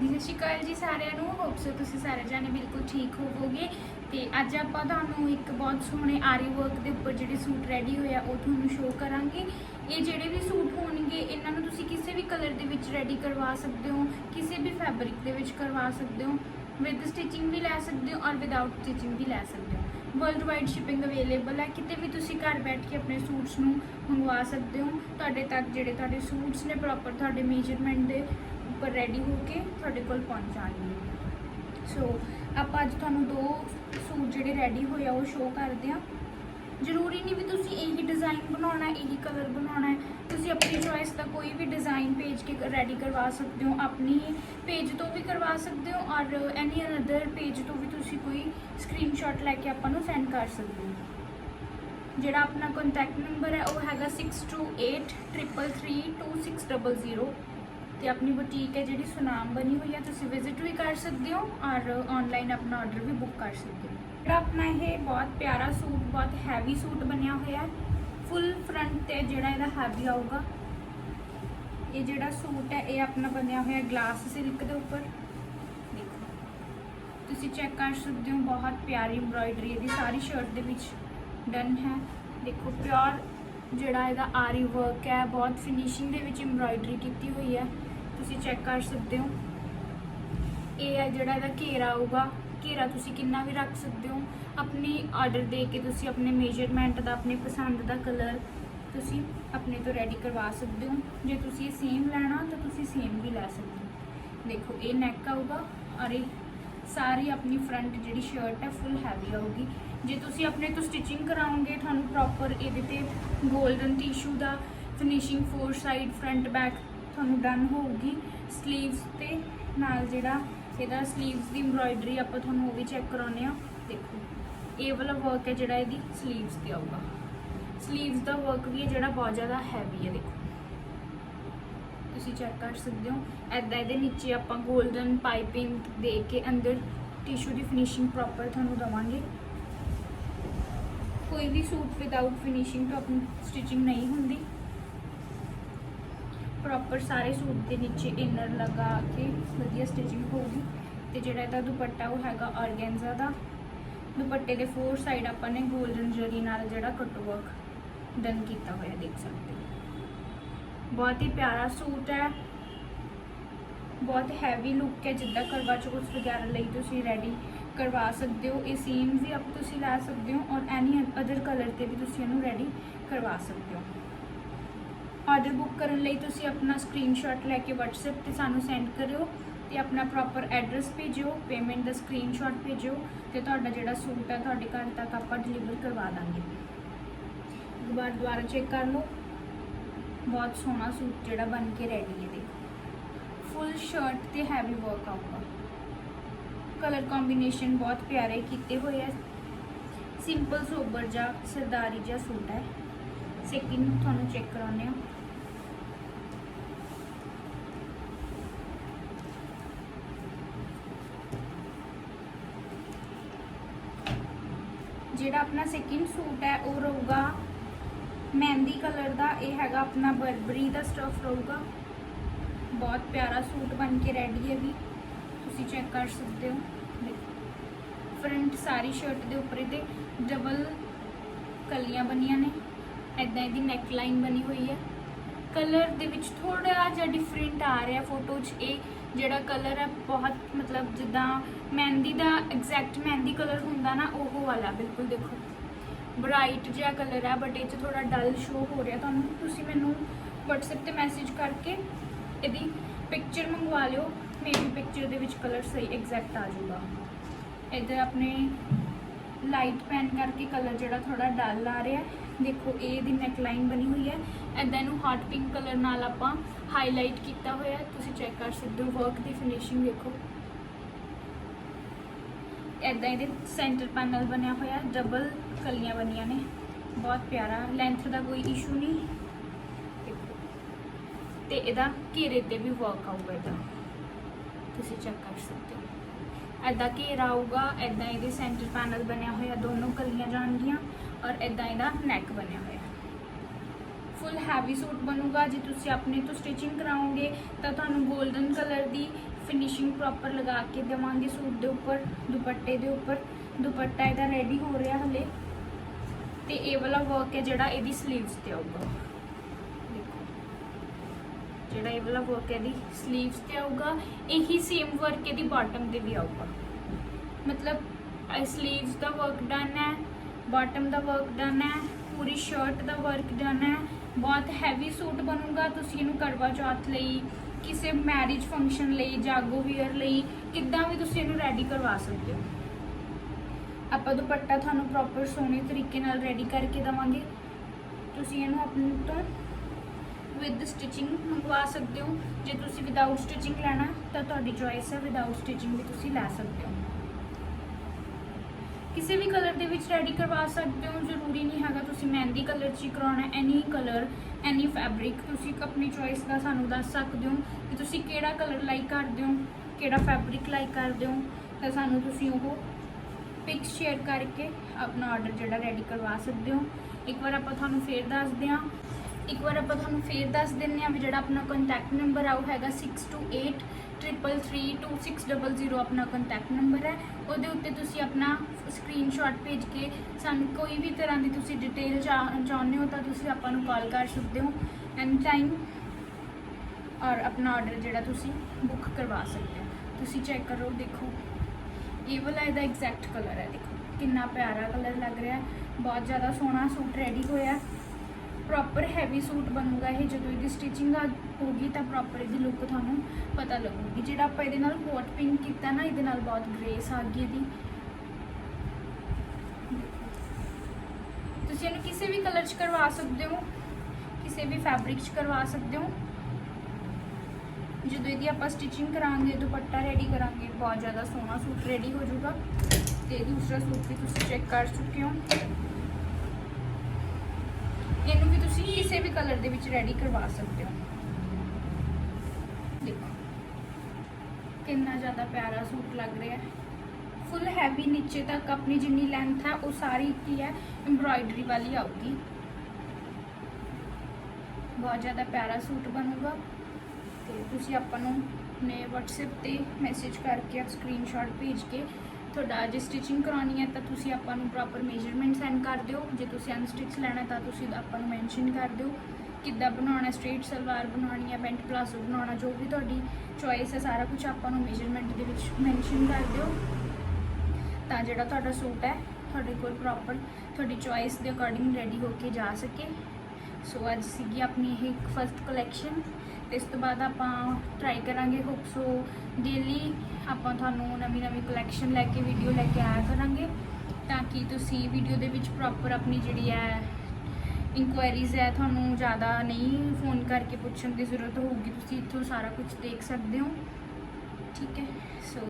ਹਾਂਜੀ, ਸਤਿ ਸ਼੍ਰੀ ਅਕਾਲ ਜੀ ਸਾਰਿਆਂ ਨੂੰ। ਹੋਪ ਸੋ ਤੁਸੀਂ ਸਾਰੇ ਜਾਣੇ ਬਿਲਕੁਲ ਠੀਕ ਹੋਵੋਗੇ। ਤੇ ਅੱਜ ਆਪਾਂ ਤੁਹਾਨੂੰ ਇੱਕ ਬਹੁਤ ਸੋਹਣੇ ਆਰੀ ਵਰਕ ਦੇ ਉੱਪਰ ਜਿਹੜੇ ਸੂਟ ਰੈਡੀ ਹੋਏ ਆ, ਉਹ ਤੁਹਾਨੂੰ ਸ਼ੋਅ ਕਰਾਂਗੇ। ਇਹ ਜਿਹੜੇ ਵੀ ਸੂਟ ਹੋਣਗੇ, ਇਹਨਾਂ ਨੂੰ ਤੁਸੀਂ ਕਿਸੇ ਵੀ ਕਲਰ ਦੇ ਵਿੱਚ ਰੈਡੀ ਕਰਵਾ ਸਕਦੇ ਹੋ, ਕਿਸੇ ਵੀ ਫੈਬਰਿਕ ਦੇ ਵਿੱਚ ਕਰਵਾ ਸਕਦੇ ਹੋ। ਵਿਦ ਸਟਿਚਿੰਗ ਵੀ ਲੈ ਸਕਦੇ ਹੋ ਔਰ ਵਿਦਆਊਟ ਸਟਿਚਿੰਗ ਵੀ ਲੈ ਸਕਦੇ ਹੋ। ਵਰਲਡ ਵਾਈਡ ਸ਼ਿਪਿੰਗ ਅਵੇਲੇਬਲ ਹੈ। ਕਿਤੇ ਵੀ ਤੁਸੀਂ ਘਰ ਬੈਠ ਕੇ ਆਪਣੇ ਸੂਟਸ ਨੂੰ ਮੰਗਵਾ ਸਕਦੇ ਹੋ। ਤੁਹਾਡੇ ਤੱਕ ਜਿਹੜੇ ਤੁਹਾਡੇ ਸੂਟਸ ਨੇ ਪ੍ਰੋਪਰ ਤੁਹਾਡੇ ਮੇਜਰਮੈਂਟ ਦੇ ਉੱਪਰ ਰੈਡੀ ਹੋ ਕੇ ਤੁਹਾਡੇ ਕੋਲ ਪਹੁੰਚ ਸੋ ਆਪਾਂ ਅੱਜ ਤੁਹਾਨੂੰ ਦੋ ਸੂਟ ਜਿਹੜੇ ਰੈਡੀ ਹੋਏ ਆ, ਉਹ ਸ਼ੋਅ ਕਰਦੇ ਆ। ਜ਼ਰੂਰੀ ਨਹੀਂ ਵੀ ਤੁਸੀਂ ਇਹੀ ਡਿਜ਼ਾਈਨ ਬਣਾਉਣਾ, ਇਹੀ ਕਲਰ ਬਣਾਉਣਾ ਹੈ। ਤੁਸੀਂ ਆਪਣੀ ਚੋਇਸ ਦਾ ਕੋਈ ਵੀ ਡਿਜ਼ਾਈਨ ਭੇਜ ਕੇ ਰੈਡੀ ਕਰਵਾ ਸਕਦੇ ਹੋ, ਆਪਣੀ ਪੇਜ ਤੋਂ ਵੀ ਕਰਵਾ ਸਕਦੇ ਹੋ ਔਰ ਐਨੀ ਅਨਦਰ ਪੇਜ ਤੋਂ ਵੀ ਤੁਸੀਂ ਕੋਈ ਸਕਰੀਨਸ਼ਾਟ ਲੈ ਕੇ ਆਪਾਂ ਨੂੰ ਸੈਂਡ ਕਰ ਸਕਦੇ ਹੋ। ਜਿਹੜਾ ਆਪਣਾ ਕੰਟੈਕਟ ਨੰਬਰ ਹੈ, ਉਹ ਹੈਗਾ 6283332600 ਤੇ ਆਪਣੀ ਬੁਟੀਕ ਹੈ ਜਿਹੜੀ ਸੁਨਾਮ ਬਣੀ ਹੋਈ ਹੈ, ਤੁਸੀਂ ਵਿਜ਼ਿਟ ਵੀ ਕਰ ਸਕਦੇ ਹੋ ਔਰ ਆਨਲਾਈਨ ਆਪਣਾ ਆਰਡਰ ਵੀ ਬੁੱਕ ਕਰ ਸਕਦੇ ਹੋ। ਜਿਹੜਾ ਆਪਣਾ ਇਹ ਬਹੁਤ ਪਿਆਰਾ ਸੂਟ, ਬਹੁਤ ਹੈਵੀ ਸੂਟ ਬਣਿਆ ਹੋਇਆ ਹੈ ਫੁੱਲ ਫਰੰਟ ਤੇ ਜਿਹੜਾ ਇਹਦਾ ਹੈਵੀ ਆਊਗਾ, ਇਹ ਜਿਹੜਾ ਸੂਟ ਹੈ, ਇਹ ਆਪਣਾ ਬਣਿਆ ਹੋਇਆ ਗਲਾਸ ਸਿਲਕ ਦੇ ਉੱਪਰ। ਦੇਖੋ, ਤੁਸੀਂ ਚੈੱਕ ਕਰ ਸਕਦੇ ਹੋ, ਬਹੁਤ ਪਿਆਰੀ ਐਮਬ੍ਰਾਇਡਰੀ ਇਹਦੀ ਸਾਰੀ ਸ਼ਰਟ ਦੇ ਵਿੱਚ ਡਨ ਹੈ। ਦੇਖੋ ਪਿਓਰ ਜਿਹੜਾ ਇਹਦਾ ਆਰੀ ਵਰਕ ਹੈ, ਬਹੁਤ ਫਿਨਿਸ਼ਿੰਗ ਦੇ ਵਿੱਚ ਐਮਬ੍ਰਾਇਡਰੀ ਕੀਤੀ ਹੋਈ ਹੈ। ਤੁਸੀਂ ਚੈੱਕ ਕਰ ਸਕਦੇ ਹੋ। ਇਹ ਹੈ ਜਿਹੜਾ ਇਹਦਾ ਘੇਰਾ ਆਊਗਾ। ਘੇਰਾ ਤੁਸੀਂ ਕਿੰਨਾ ਵੀ ਰੱਖ ਸਕਦੇ ਹੋ। ਆਪਣੀ ਆਰਡਰ ਦੇ ਕੇ ਤੁਸੀਂ ਆਪਣੇ ਮੇਜਰਮੈਂਟ ਦਾ, ਆਪਣੇ ਪਸੰਦ ਦਾ ਕਲਰ ਤੁਸੀਂ ਆਪਣੇ ਤੋਂ ਰੈਡੀ ਕਰਵਾ ਸਕਦੇ ਹੋ। ਜੇ ਤੁਸੀਂ ਇਹ ਸੇਮ ਲੈਣਾ, ਤਾਂ ਤੁਸੀਂ ਸੇਮ ਵੀ ਲੈ ਸਕਦੇ ਹੋ। ਦੇਖੋ, ਇਹ ਨੈਕ ਆਊਗਾ ਔਰ ਇਹ ਸਾਰੀ ਆਪਣੀ ਫਰੰਟ ਜਿਹੜੀ ਸ਼ਰਟ ਹੈ ਫੁੱਲ ਹੈਵੀ ਆਊਗੀ। ਜੇ ਤੁਸੀਂ ਆਪਣੇ ਤੋਂ ਸਟਿਚਿੰਗ ਕਰਾਓਗੇ, ਤੁਹਾਨੂੰ ਪ੍ਰੋਪਰ ਇਹਦੇ ਤੇ 골ਡਨ ਟਿਸ਼ੂ ਦਾ finishing four side front back ਤੁਹਾਨੂੰ ਡਨ ਹੋਊਗੀ ਸਲੀਵਸ ਤੇ, ਨਾਲ ਜਿਹੜਾ ਇਹਦਾ ਸਲੀਵਸ ਦੀ ਐਮਬ੍ਰਾਇਡਰੀ ਆਪਾਂ ਤੁਹਾਨੂੰ ਉਹ ਵੀ ਚੈੱਕ ਕਰਾਉਨੇ ਆ ਦੇਖੋ, ਇਹ ਵਾਲਾ ਵਰਕ ਹੈ ਜਿਹੜਾ ਇਹਦੀ ਸਲੀਵਸ ਤੇ ਆਊਗਾ। ਸਲੀਵਸ ਦਾ ਵਰਕ ਵੀ ਹੈ ਜਿਹੜਾ ਬਹੁਤ ਜ਼ਿਆਦਾ ਹੈਵੀ ਹੈ, ਦੇਖੋ। ਤੁਸੀਂ ਚੈੱਕ ਕਰ ਸਕਦੇ ਹੋ। ਐਦਾਂ ਇਹਦੇ ਨੀਚੇ ਆਪਾਂ 골ਡਨ ਪਾਈਪਿੰਗ ਦੇ ਕੇ ਅੰਦਰ ਟਿਸ਼ੂ ਦੀ ਫਿਨਿਸ਼ਿੰਗ ਪ੍ਰੋਪਰ ਤੁਹਾਨੂੰ ਦਵਾਂਗੇ। ਕੋਈ ਵੀ ਸੂਟ ਵਿਦਆਊਟ ਫਿਨਿਸ਼ਿੰਗ ਤੋਂ ਆਪਣੀ ਸਟਿਚਿੰਗ ਨਹੀਂ ਹੁੰਦੀ। ਪ੍ਰੋਪਰ ਸਾਰੇ ਸੂਟ ਦੇ ਨੀਚੇ ਇਨਰ ਲਗਾ ਕੇ ਵਧੀਆ ਸਟਿਚਿੰਗ ਹੋਊਗੀ ਤੇ ਜਿਹੜਾ ਇਹਦਾ ਦੁਪੱਟਾ ਉਹ ਹੈਗਾ ਆਰਗੈਂਜ਼ਾ ਦਾ। ਦੁਪੱਟੇ ਦੇ ਫੋਰ ਸਾਈਡ ਆਪਾਂ ਨੇ 골ਡਨ ਜਰੀ ਨਾਲ ਜਿਹੜਾ ਕੱਟ ਵਰਕ ਡਨ ਕੀਤਾ ਹੋਇਆ ਦੇਖ ਸਕਦੇ ਹੋ। ਬਹੁਤ ਹੀ ਪਿਆਰਾ ਸੂਟ ਹੈ। ਬਹੁਤ ਹੈਵੀ ਲੁੱਕ ਹੈ। ਜਿੱਦਾਂ ਕਰਵਾ ਚੌਥ ਵਗੈਰਾ ਲਈ ਤੁਸੀਂ ਰੈਡੀ ਕਰਵਾ ਸਕਦੇ ਹੋ। ਇਹ ਸੀਮ ਵੀ ਆਪ ਤੁਸੀਂ ਲੈ ਸਕਦੇ ਹੋ ਔਰ ਐਨੀ ਅਦਰ ਕਲਰ ਤੇ ਵੀ ਤੁਸੀਂ ਇਹਨੂੰ ਰੈਡੀ ਕਰਵਾ ਸਕਦੇ ਹੋ। ਆਰਡਰ ਬੁੱਕ ਕਰਨ ਲਈ ਤੁਸੀਂ ਆਪਣਾ ਸਕਰੀਨਸ਼ਾਟ ਲੈ ਕੇ WhatsApp ਤੇ ਸਾਨੂੰ ਸੈਂਡ ਕਰਿਓ ਤੇ ਆਪਣਾ ਪ੍ਰੋਪਰ ਐਡਰੈਸ ਭੇਜਿਓ ਪੇਮੈਂਟ ਦਾ ਸਕਰੀਨਸ਼ਾਟ ਭੇਜਿਓ ਤੇ ਤੁਹਾਡਾ ਜਿਹੜਾ ਸੂਟ ਹੈ ਤੁਹਾਡੇ ਘਰ ਤੱਕ ਆਪਾਂ ਡਿਲੀਵਰ ਕਰਵਾ ਦਾਂਗੇ। ਇੱਕ ਵਾਰ ਦੁਬਾਰਾ ਚੈੱਕ ਕਰ ਲਓ। ਬਹੁਤ ਸੋਹਣਾ ਸੂਟ ਜਿਹੜਾ ਬਣ ਕੇ ਰੈਡੀ ਹੈ, ਦੇਖੋ। ਫੁੱਲ ਸ਼ਰਟ ਤੇ ਹੈਵੀ ਵਰਕ ਆਊਗਾ ਕਲਰ ਕੰਬੀਨੇਸ਼ਨ ਬਹੁਤ ਪਿਆਰੇ ਕੀਤੇ ਹੋਏ ਹੈ ਸਿੰਪਲ ਸੋਬਰ ਜਿਹਾ ਸਰਦਾਰੀ ਜਿਹਾ ਸੂਟ ਹੈ। ਸੈਕਿੰਡ ਤੁਹਾਨੂੰ ਚੈੱਕ ਕਰਾਉਂਦੇ ਹਾਂ। ਜਿਹੜਾ ਆਪਣਾ ਸੈਕਿੰਡ ਸੂਟ ਹੈ, ਉਹ ਰਹੂਗਾ ਮਹਿੰਦੀ ਕਲਰ ਦਾ। ਇਹ ਹੈਗਾ ਆਪਣਾ ਬਰਬਰੀ ਦਾ ਸਟਫ ਰਹੂਗਾ। ਬਹੁਤ ਪਿਆਰਾ ਸੂਟ ਬਣ ਕੇ ਰੈਡੀ ਹੈ ਵੀ। ਤੁਸੀਂ ਚੈੱਕ ਕਰ ਸਕਦੇ ਹੋ। ਫਰੰਟ ਸਾਰੀ ਸ਼ਰਟ ਦੇ ਉੱਪਰ ਇਹਦੇ ਡਬਲ ਕਲੀਆਂ ਬਣੀਆਂ ਨੇ। ਐਦਾਂ ਇਹਦੀ ਨੈਕ ਲਾਈਨ ਬਣੀ ਹੋਈ ਹੈ। ਕਲਰ ਦੇ ਵਿੱਚ ਥੋੜਾ ਜਿਹਾ ਡਿਫਰੈਂਟ ਆ ਰਿਹਾ ਫੋਟੋ 'ਚ। ਇਹ ਜਿਹੜਾ ਕਲਰ ਹੈ ਬਹੁਤ ਮਤਲਬ ਜਿੱਦਾਂ ਮਹਿੰਦੀ ਦਾ ਐਗਜ਼ੈਕਟ ਮਹਿੰਦੀ ਕਲਰ ਹੁੰਦਾ ਨਾ, ਉਹ ਵਾਲਾ ਬਿਲਕੁਲ ਦੇਖੋ। ਬ੍ਰਾਈਟ ਜਿਹਾ ਕਲਰ ਹੈ ਬਟ ਇਹ 'ਚ ਥੋੜਾ ਡਲ ਸ਼ੋ ਹੋ ਰਿਹਾ। ਤੁਹਾਨੂੰ ਤੁਸੀਂ ਮੈਨੂੰ WhatsApp ਤੇ ਮੈਸੇਜ ਕਰਕੇ ਇਹਦੀ ਪਿਕਚਰ ਮੰਗਵਾ ਲਿਓ। ਮੇਰੀ ਪਿਕਚਰ ਦੇ ਵਿੱਚ ਕਲਰ ਸਹੀ ਐਗਜ਼ੈਕਟ ਆ ਜਾਊਗਾ। ਇੱਧਰ ਆਪਣੇ ਲਾਈਟ ਪੈਨ ਕਰਕੇ ਕਲਰ ਜਿਹੜਾ ਥੋੜਾ ਡਲ ਆ ਰਿਹਾ। ਦੇਖੋ ਇਹ ਇਹਦੀ ਨੈਕਲਾਈਨ ਬਣੀ ਹੋਈ ਹੈ ਐਦਾਂ ਇਹਨੂੰ ਹਾਟ ਪਿੰਕ ਕਲਰ ਨਾਲ ਆਪਾਂ ਹਾਈਲਾਈਟ ਕੀਤਾ ਹੋਇਆ ਤੁਸੀਂ ਚੈੱਕ ਕਰ ਸਕਦੇ ਹੋ ਵਰਕ ਦੀ ਫਿਨਿਸ਼ਿੰਗ ਦੇਖੋ। ਐਦਾਂ ਇਹਦੇ ਸੈਂਟਰ ਪੈਨਲ ਬਣਿਆ ਹੋਇਆ ਡਬਲ ਕਲੀਆਂ ਬਣੀਆਂ ਨੇ। ਬਹੁਤ ਪਿਆਰਾ ਲੈਂਥ ਦਾ ਕੋਈ ਇਸ਼ੂ ਨਹੀਂ। ਦੇਖੋ। ਤੇ ਇਹਦਾ ਘੇਰੇ ਤੇ ਵੀ ਵਰਕ ਆਊਗਾ ਇਹਦਾ। ਤੁਸੀਂ ਚੈੱਕ ਕਰ ਸਕਦੇ ਹੋ। ਐਦਾਂ ਘੇਰਾ ਆਊਗਾ ਐਦਾਂ ਇਹਦੇ ਸੈਂਟਰ ਪੈਨਲ ਬਣਿਆ ਹੋਇਆ, ਦੋਨੋਂ ਕਲੀਆਂ ਜਾਣਗੀਆਂ। ਔਰ ਇਦਾਂ ਇਹਦਾ ਨੈਕ ਬਣਿਆ ਹੋਇਆ ਫੁੱਲ ਹੈਵੀ ਸੂਟ ਬਣੂਗਾ, ਜੇ ਤੁਸੀਂ ਆਪਣੇ ਤੋਂ ਸਟਿਚਿੰਗ ਕਰਾਓਗੇ, ਤਾਂ ਤੁਹਾਨੂੰ 골ਡਨ ਕਲਰ ਦੀ ਫਿਨਿਸ਼ਿੰਗ ਪ੍ਰੋਪਰ ਲਗਾ ਕੇ ਦੇਵਾਂਗੇ ਸੂਟ ਦੇ ਉੱਪਰ, ਦੁਪੱਟੇ ਦੇ ਉੱਪਰ। ਦੁਪੱਟਾ ਇਹਦਾ ਰੈਡੀ ਹੋ ਰਿਹਾ ਹਲੇ। ਤੇ ਇਹ ਵਾਲਾ ਵਰਕ ਹੈ ਜਿਹੜਾ ਇਹਦੀ 슬ੀਵਸ ਤੇ ਆਊਗਾ। ਜਿਹੜਾ ਇਹ ਵਾਲਾ ਵਰਕ ਇਹਦੀ 슬ੀਵਸ ਤੇ ਆਊਗਾ, ਇਹੀ ਸੇਮ ਵਰਕ ਇਹਦੀ ਬਾਟਮ ਤੇ ਵੀ ਆਊਗਾ। ਮਤਲਬ 슬ੀਵਸ ਦਾ ਵਰਕ ਡਨ ਹੈ। ਬਾਟਮ ਦਾ ਵਰਕ ਡਨ ਹੈ, ਪੂਰੀ ਸ਼ਰਟ ਦਾ ਵਰਕ ਡਨ ਹੈ। ਬਹੁਤ ਹੈਵੀ ਸੂਟ ਬਣੂਗਾ, ਤੁਸੀਂ ਇਹਨੂੰ ਕਰਵਾ ਚੌਥ ਲਈ, ਕਿਸੇ ਮੈਰਿਜ ਫੰਕਸ਼ਨ ਲਈ, ਜਾਗੋ ਵੀਅਰ ਲਈ, ਕਿੱਦਾਂ ਵੀ ਤੁਸੀਂ ਇਹਨੂੰ ਰੈਡੀ ਕਰਵਾ ਸਕਦੇ ਹੋ। ਆਪਾਂ ਦੁਪੱਟਾ ਤੁਹਾਨੂੰ ਪ੍ਰੋਪਰ ਸੋਹਣੇ ਤਰੀਕੇ ਨਾਲ ਰੈਡੀ ਕਰਕੇ ਦਵਾਂਗੇ। ਤੁਸੀਂ ਇਹਨੂੰ ਆਪਣੇ ਤੋਂ ਵਿਦ ਸਟਿਚਿੰਗ ਮੰਗਵਾ ਸਕਦੇ ਹੋ। ਜੇ ਤੁਸੀਂ ਵਿਦਆਊਟ ਸਟਿਚਿੰਗ ਲੈਣਾ, ਤਾਂ ਤੁਹਾਡੀ ਚੋਇਸ ਹੈ ਵਿਦਆਊਟ ਸਟਿਚਿੰਗ ਵੀ ਤੁਸੀਂ ਲੈ ਸਕਦੇ ਹੋ। ਕਿਸੇ ਵੀ ਕਲਰ ਦੇ ਵਿੱਚ ਰੈਡੀ ਕਰਵਾ ਸਕਦੇ ਹੋ, ਜ਼ਰੂਰੀ ਨਹੀਂ ਹੈਗਾ ਤੁਸੀਂ ਮਹਿੰਦੀ ਕਲਰ 'ਚ ਹੀ ਕਰਾਉਣਾ ਐਨੀ ਕਲਰ ਐਨੀ ਫੈਬਰਿਕ ਤੁਸੀਂ ਆਪਣੀ ਚੋਇਸ ਦਾ ਸਾਨੂੰ ਦੱਸ ਸਕਦੇ ਹੋ ਕਿ ਤੁਸੀਂ ਕਿਹੜਾ ਕਲਰ ਲਾਈਕ ਕਰਦੇ ਹੋ, ਕਿਹੜਾ ਫੈਬਰਿਕ ਲਾਈਕ ਕਰਦੇ ਹੋ, ਤਾਂ ਸਾਨੂੰ ਤੁਸੀਂ ਉਹ ਪਿਕਸ ਸ਼ੇਅਰ ਕਰਕੇ ਆਪਣਾ ਆਰਡਰ ਜਿਹੜਾ ਰੈਡੀ ਕਰਵਾ ਸਕਦੇ ਹੋ। ਇੱਕ ਵਾਰ ਆਪਾਂ ਤੁਹਾਨੂੰ ਫੇਰ ਦੱਸਦੇ ਹਾਂ। ਇੱਕ ਵਾਰ ਆਪਾਂ ਤੁਹਾਨੂੰ ਫੇਰ ਦੱਸ ਦਿੰਦੇ ਹਾਂ ਵੀ ਜਿਹੜਾ ਆਪਣਾ ਕੰਟੈਕਟ ਨੰਬਰ ਆ, ਉਹ ਹੈਗਾ 628 3332600 ਆਪਣਾ ਕੰਟੈਕਟ ਨੰਬਰ ਹੈ। ਉਹਦੇ ਉੱਤੇ ਤੁਸੀਂ ਆਪਣਾ ਸਕਰੀਨਸ਼ਾਟ ਭੇਜ ਕੇ ਸਾਨੂੰ ਕੋਈ ਵੀ ਤਰ੍ਹਾਂ ਦੀ ਤੁਸੀਂ ਡਿਟੇਲ ਚਾਹੁੰਦੇ ਹੋ ਤਾਂ ਤੁਸੀਂ ਆਪਾਂ ਨੂੰ ਕਾਲ ਕਰ ਸਕਦੇ ਹੋ। ਐਨੀ ਟਾਈਮ ਔਰ ਆਪਣਾ ਆਰਡਰ ਜਿਹੜਾ ਤੁਸੀਂ ਬੁੱਕ ਕਰਵਾ ਸਕਦੇ ਹੋ। ਤੁਸੀਂ ਚੈੱਕ ਕਰੋ, ਦੇਖੋ। ਇਹ ਵਾਲਾ ਇਹਦਾ ਐਗਜ਼ੈਕਟ ਕਲਰ ਹੈ, ਦੇਖੋ। ਕਿੰਨਾ ਪਿਆਰਾ ਕਲਰ ਲੱਗ ਰਿਹਾ ਬਹੁਤ ਜ਼ਿਆਦਾ ਸੋਹਣਾ ਸੂਟ ਰੈਡੀ ਹੋਇਆ ਪ੍ਰੋਪਰ ਹੈਵੀ ਸੂਟ ਬਣੂਗਾ ਇਹ, ਜਦੋਂ ਇਹਦੀ ਸਟਿਚਿੰਗ ਆ ਹੋਗੀ ਤਾਂ ਪ੍ਰੋਪਰ ਇਹਦੀ ਲੁੱਕ ਤੁਹਾਨੂੰ ਪਤਾ ਲੱਗੂਗੀ। ਜਿਹੜਾ ਆਪਾਂ ਇਹਦੇ ਨਾਲ ਕੋਟ ਪਿੰਕ ਕੀਤਾ ਨਾ, ਇਹਦੇ ਨਾਲ ਬਹੁਤ ਗ੍ਰੇਸ ਆ ਗਈ ਇਹਦੀ ਤੁਸੀਂ ਇਹਨੂੰ ਕਿਸੇ ਵੀ ਕਲਰ 'ਚ ਕਰਵਾ ਸਕਦੇ ਹੋ, ਕਿਸੇ ਵੀ ਫੈਬਰਿਕ 'ਚ ਕਰਵਾ ਸਕਦੇ ਹੋ। ਜਦੋਂ ਇਹਦੀ ਆਪਾਂ ਸਟਿਚਿੰਗ ਕਰਾਂਗੇ, ਦੁਪੱਟਾ ਰੈਡੀ ਕਰਾਂਗੇ, ਬਹੁਤ ਜ਼ਿਆਦਾ ਸੋਹਣਾ ਸੂਟ ਰੈਡੀ ਹੋ ਜਾਊਗਾ। ਤੇ ਦੂਸਰਾ ਸੂਟ ਵੀ ਤੁਸੀਂ ਚੈੱਕ ਕਰ ਚੁੱਕੇ ਹੋ। ਇਹਨੂੰ ਵੀ ਤੁਸੀਂ ਕਿਸੇ ਵੀ ਕਲਰ ਦੇ ਵਿੱਚ ਰੈਡੀ ਕਰਵਾ ਸਕਦੇ ਹੋ। ਦੇਖੋ। ਕਿੰਨਾ ਜ਼ਿਆਦਾ ਪਿਆਰਾ ਸੂਟ ਲੱਗ ਰਿਹਾ ਹੈ। ਫੁੱਲ ਹੈਵੀ ਨੀਚੇ ਤੱਕ ਆਪਣੀ ਜਿੰਨੀ ਲੈਂਥ ਹੈ, ਉਹ ਸਾਰੀ ਕੀ ਹੈ ਐਮਬ੍ਰਾਇਡਰੀ ਵਾਲੀ ਆਊਗੀ। ਬਹੁਤ ਜ਼ਿਆਦਾ ਪਿਆਰਾ ਸੂਟ ਬਣੂਗਾ। ਤੇ ਤੁਸੀਂ ਆਪਾਂ ਨੂੰ ਨੇ WhatsApp ਤੇ ਮੈਸੇਜ ਕਰਕੇ ਸਕਰੀਨਸ਼ਾਟ ਭੇਜ ਕੇ ਤੁਹਾਡਾ ਜੇ ਸਟਿਚਿੰਗ ਕਰਾਉਣੀ ਹੈ ਤਾਂ ਤੁਸੀਂ ਆਪਾਂ ਨੂੰ ਪ੍ਰੋਪਰ ਮੇਜਰਮੈਂਟ ਸੈਂਡ ਕਰ ਦਿਓ। ਜੇ ਤੁਸੀਂ ਅਨਸਟਿਚ ਲੈਣਾ ਤਾਂ ਤੁਸੀਂ ਆਪਾਂ ਨੂੰ ਮੈਂਸ਼ਨ ਕਰ ਦਿਓ ਕਿੱਦਾਂ ਬਣਾਉਣਾ ਸਟ੍ਰੇਟ ਸਲਵਾਰ ਬਣਾਉਣੀ ਹੈ ਪੈਂਟ ਪਲਾਜ਼ੋ ਬਣਾਉਣਾ, ਜੋ ਵੀ ਤੁਹਾਡੀ ਚੋਇਸ ਹੈ, ਸਾਰਾ ਕੁਝ ਆਪਾਂ ਨੂੰ ਮੇਜਰਮੈਂਟ ਦੇ ਵਿੱਚ ਮੈਂਸ਼ਨ ਕਰ ਦਿਓ। ਤਾਂ ਜਿਹੜਾ ਤੁਹਾਡਾ ਸੂਟ ਹੈ, ਤੁਹਾਡੇ ਕੋਲ ਪ੍ਰੋਪਰ ਤੁਹਾਡੀ ਚੋਇਸ ਦੇ ਅਕੋਰਡਿੰਗ ਰੈਡੀ ਹੋ ਕੇ ਜਾ ਸਕੇ। ਸੋ ਅੱਜ ਸੀਗੀ ਆਪਣੀ ਇਹ ਫਸਟ ਕਲੈਕਸ਼ਨ ਇਸ ਤੋਂ ਬਾਅਦ ਆਪਾਂ ਟਰਾਈ ਕਰਾਂਗੇ ਹੋਪ ਸੋ ਡੇਲੀ ਆਪਾਂ ਤੁਹਾਨੂੰ ਨਵੀਂ ਨਵੀਂ ਕਲੈਕਸ਼ਨ ਲੈ ਕੇ ਵੀਡੀਓ ਲੈ ਕੇ ਆਇਆ ਕਰਾਂਗੇ। ਤਾਂ ਕਿ ਤੁਸੀਂ ਵੀਡੀਓ ਦੇ ਵਿੱਚ ਪ੍ਰੋਪਰ ਆਪਣੀ ਜਿਹੜੀ ਹੈ ਇਨਕੁਆਇਰੀਜ਼ ਹੈ, ਤੁਹਾਨੂੰ ਜ਼ਿਆਦਾ ਨਹੀਂ ਫੋਨ ਕਰਕੇ ਪੁੱਛਣ ਦੀ ਜ਼ਰੂਰਤ ਹੋਊਗੀ। ਤੁਸੀਂ ਇੱਥੋਂ ਸਾਰਾ ਕੁਝ ਦੇਖ ਸਕਦੇ ਹੋ। ਠੀਕ ਹੈ ਸੋ